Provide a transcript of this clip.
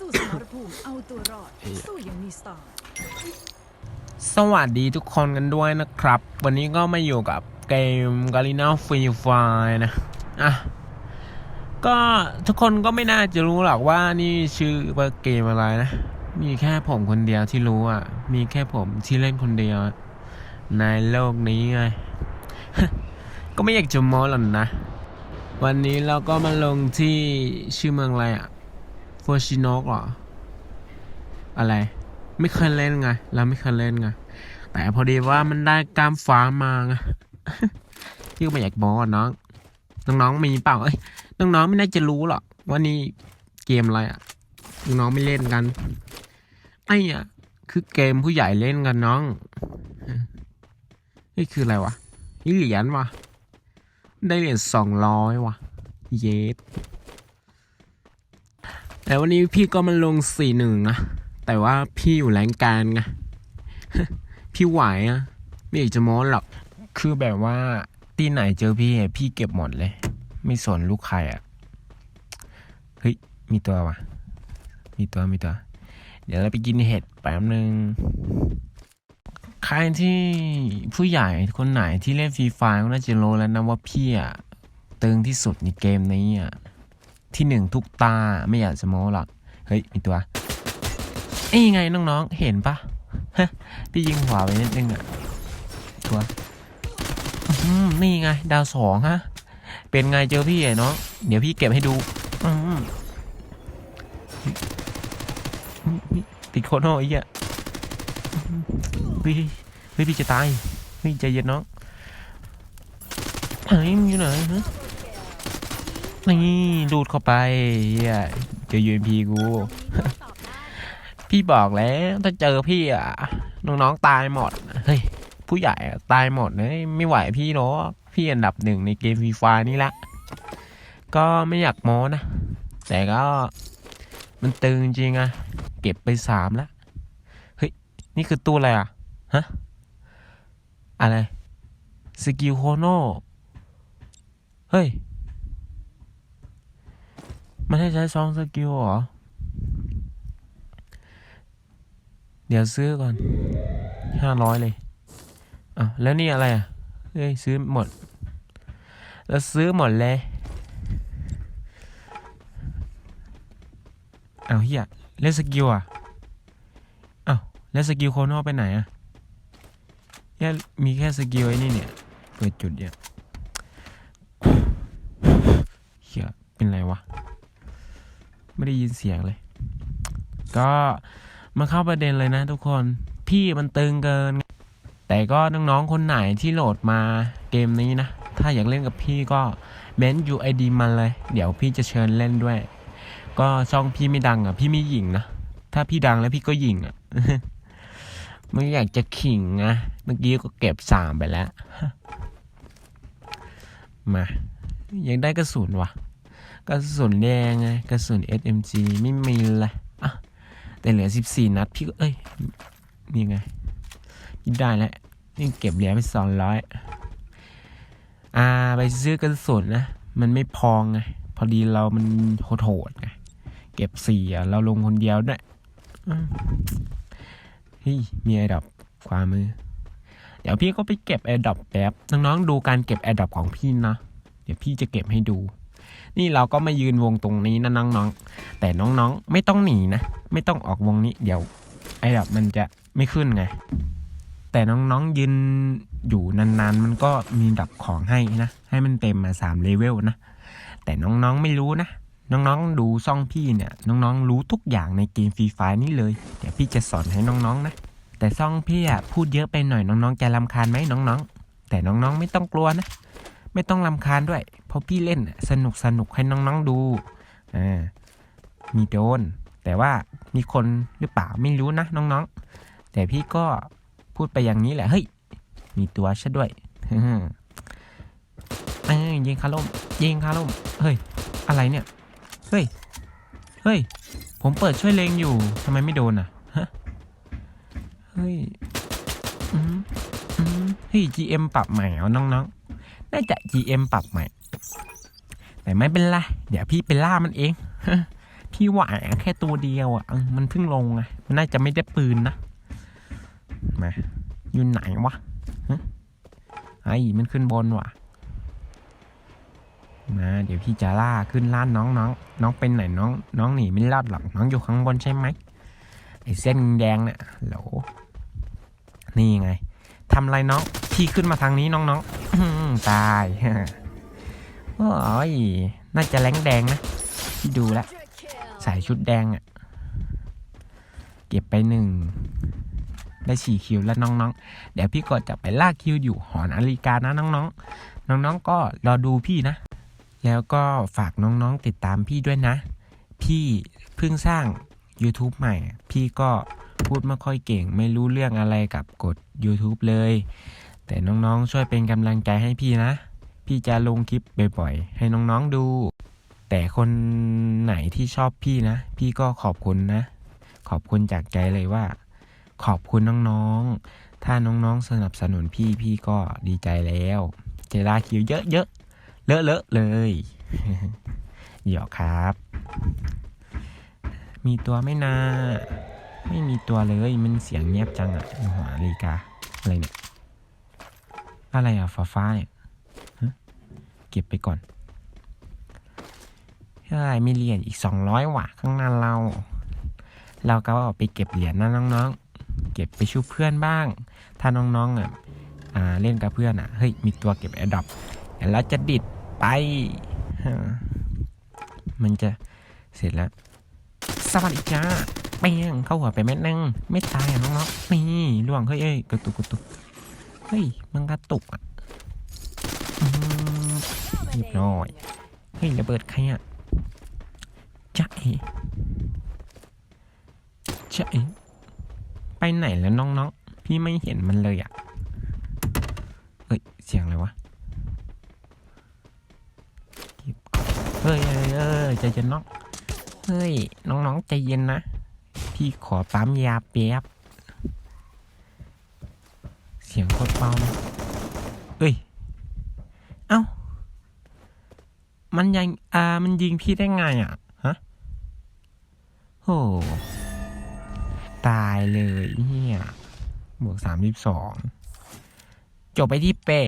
สู้สมรภูมิเอาตัวรอด สู้อย่างมีสไตล์สวัสดีทุกคนกันด้วยนะครับ วันนี้ก็มาอยู่กับเกม g a r i n a Free Fire นะ อะ ก็ทุกคนก็ไม่น่าจะรู้หรอกว่านี่ชื่อว่าเกมอะไรนะ มีแค่ผมคนเดียวที่รู้อะ มีแค่ผมที่เล่นคนเดียว ในโลกนี้ไง ก็ไม่อยากจะโม้หรอกนะ วันนี้เราก็มาลงที่ชื่อเมืองอะไรอะ โฟชิโนกเหรอ อะไร ไม่เคยเล่นไง เราไม่เคยเล่นไง แต่พอดีว่ามันได้กล้ามฟ้ามาไงพี่ก็ไม่อยากบอกน้องน้องๆมีเปล่าเอ้ยน้องๆไม่น่าจะรู้หรอกว่านี่เกมอะไรอะน้องๆไม่เล่นกันไอ้อะคือเกมผู้ใหญ่เล่นกันน้องนี่คืออะไรวะนี่เหรียญวะได้เหรียญสองร้อยวะเยส แต่วันนี้พี่ก็มาลงสี่หนึ่งนะ แต่ว่าพี่อยู่แรงการไง พี่ไหวอะไม่อยากจะโม้หรอก คือแบบว่าที่ไหนเจอพี่พี่เก็บหมดเลย ไม่สนลูกใครอะเฮ้ย มีตัววะมีตัว มีตัว เดี๋ยวเราไปกินเห็ดแป๊บนึงใครที่ผู้ใหญ่คนไหนที่เล่นฟรีไฟก็น่าจะรู้แล้วนะว่าพี่อะตึงที่สุดในเกมนี้อะ ที่หนึ่งทุกตาไม่อยากจะโม้หรอก เฮ้ย มีตัวเอ้ยไงน้องๆ เห็นปะฮพี่ยิงหัวไปนิดนึงอะตัวอื้อหือนี่ไง ดาวสองฮะ เป็นไงเจอพี่ไอ้น้อง เดี๋ยวพี่เก็บให้ดูอื้อหือติดโคโน่ไอ้เหี้ยพี่เฮ้ยพี่จะตายเฮ้ยใจเย็นน้องเฮ้อยู่ไหนฮะ นี่ดูดเข้าไปเฮียเจอ UMP กู พี่บอกแล้วถ้าเจอพี่อะ น้องๆตายหมด เฮ้ย ผู้ใหญ่ตายหมดเลยไม่ไหวพี่เนาะพี่อันดับหนึ่งในเกมฟรีไฟนี่ละก็ไม่อยากโม้นะ แต่ก็มันตึงจริงอะเก็บไปสามแล้วเฮ้ย นี่คือตู้อะไรอะฮะ อะไร สกิลโคโนเฮ้ย มันให้ใช้สองสกิลเหรอ เดี๋ยวซื้อก่อนห้าร้อยเลยอะแล้วนี่อะไรอะเอ้ยซื้อหมด แล้วซื้อหมดเลยเอาเฮียเล่นสกิลอะเอาแล้วสกิลโคโน่ไปไหนอะแค่มีแค่สกิลไอ้นี่เนี่ยเปิดจุดเนี่ยเฮียเป็นไรวะ ไม่ได้ยินเสียงเลย ก็มาเข้าประเด็นเลยนะทุกคนพี่มันตึงเกิน แต่ก็น้องๆคนไหนที่โหลดมาเกมนี้นะ ถ้าอยากเล่นกับพี่ก็เมน UID มาเลย เดี๋ยวพี่จะเชิญเล่นด้วย ก็ช่องพี่ไม่ดังอะ พี่ไม่หยิงนะ ถ้าพี่ดังแล้วพี่ก็หยิงอะไม่อยากจะขิงนะเมื่อกี้ก็เก็บสามไปแล้ว มา ยังได้กระสุนวะ กระสุนแดงไงกระสุน SMG ไม่มีลยอะแต่เหลือสิบสี่นัดพี่ก็เอ้ยนี่ไงพี่ได้แล้วนี่เก็บเหรียญไปสองร้อยอ่าไปซื้อกระสุนนะ มันไม่พองไงพอดีเรามันโหดๆไงเก็บสี่เราลงคนเดียวด้วยเฮ้ยมีไอดับขวามือ เดี๋ยวพี่ก็ไปเก็บไอดับแป๊บน้องๆดูการเก็บไอดับของพี่นะ เดี๋ยวพี่จะเก็บให้ดู นี่เราก็มายืนวงตรงนี้นะน้องๆ แต่น้องๆ ไม่ต้องหนีนะ ไม่ต้องออกวงนี้เดี๋ยว ไอ้ดับมันจะไม่ขึ้นไง แต่น้องๆยืนอยู่นานๆ มันก็มีดับของให้นะ ให้มันเต็มมาสามเลเวลนะ แต่น้องๆไม่รู้นะ น้องๆดูซ่องพี่เนี่ย น้องๆรู้ทุกอย่างในเกมฟรีไฟนี่เลย เดี๋ยวพี่จะสอนให้น้องๆนะ แต่ซ่องพี่อะพูดเยอะไปหน่อยน้องๆจะรำคาญไหมน้องๆ แต่น้องๆไม่ต้องกลัวนะ ไม่ต้องรำคาญด้วย เพราะพี่เล่นสนุกสนุกให้น้องๆดูอ่ามีโดน แต่ว่ามีคนหรือเปล่าไม่รู้นะน้องๆ แต่พี่ก็พูดไปอย่างนี้แหละ เฮ้ย มีตัวซะด้วยเอ้ยยิงคาล่มยิงคาล่มเฮ้ย อะไรเนี่ย เฮ้ย เฮ้ย ผมเปิดช่วยเลงอยู่ทำไมไม่โดนอะฮะเฮ้ยอืมอืมเฮ้ย GM ปรับใหม่เหรอน้องๆ น่าจะ GM ปรับใหม่ แต่ไม่เป็นไร เดี๋ยวพี่ไปล่ามันเอง พี่หวายแค่ตัวเดียวอะ มันเพิ่งลงไงมันน่าจะไม่ได้ปืนนะ มาอยู่ไหนวะไอ้มันขึ้นบนว่ะมาเดี๋ยวพี่จะล่าขึ้นล้านน้องน้องน้องเป็นไหนน้องน้องหนีไม่รอดหรอกน้องอยู่ข้างบนใช่ไหมไอ้เส้นแดงเนี่ยโหลนี่ไงทำไรน้องพี่ขึ้นมาทางนี้น้องน้องตาย โอ้ยน่าจะแรงแดงนะพี่ดูแล้วใส่ชุดแดงอะ่ะ เก็บไปหนึ่ง ได้สี่คิวแล้วน้องๆ เดี๋ยวพี่ก็จะไปลากคิวอยู่หอนาฬิกานะน้องๆ น้องๆก็รอดูพี่นะ แล้วก็ฝากน้องๆติดตามพี่ด้วยนะ พี่เพิ่งสร้าง YouTube ใหม่ พี่ก็พูดไม่ค่อยเก่ง ไม่รู้เรื่องอะไรกับกด YouTube เลย แต่น้องๆช่วยเป็นกำลังใจให้พี่นะ พี่จะลงคลิปบ่อยๆ ให้น้องๆดู แต่คนไหนที่ชอบพี่นะ พี่ก็ขอบคุณนะ ขอบคุณจากใจเลยว่า ขอบคุณน้องๆ ถ้าน้องๆสนับสนุนพี่พี่ก็ดีใจแล้ว เจลาคิวเยอะๆ เลอะๆเลยหยอกครับ มีตัวไม่นาไม่มีตัวเลยมันเสียงเงียบจังอะหัวนาฬิกาอะไรเนี่ย อะไรอะฟ้าฟ้าเนี่ย เก็บไปก่อนใช่มีเหรียญอีกสองร้อยว่ะข้างหน้าเรา เราก็เอาไปเก็บเหรียญนะน้องๆ เก็บไปช่วยเพื่อนบ้าง ถ้าน้องๆอะอ่าเล่นกับเพื่อนอะ เฮ้ย มีตัวเก็บแอดดอปเดี๋ยวเราจะดิดไปฮะมันจะเสร็จแล้ว สวัสดีจ้าเปียงเข้าหัวไปเม็ดนึงไม่ตายอะน้องๆนี่ล่วงเฮ้ยเอ้ยกระตุกกระตุก เฮ้ย มันกระตุกอะ รียบร้อย เฮ้ยระเบิดใครอะจ๊ะเอจะเอไปไหนแล้วน้องๆ พี่ไม่เห็นมันเลยอะเฮ้ย เสียงอะไรวะเก็บก่อนเฮ้ยเฮ้ยเฮ้ยใจเย็นน้อง เฮ้ย น้องๆ ใจเย็นนะ พี่ขอปั๊มยาเปียบ เสียงโคตรเบาเลยเอ้ย เอ้า มันยังอ่ามันยิงพี่ได้ไงอะฮะโหตายเลยเนี่ยบวกสามสิบสองจบไปที่เป๊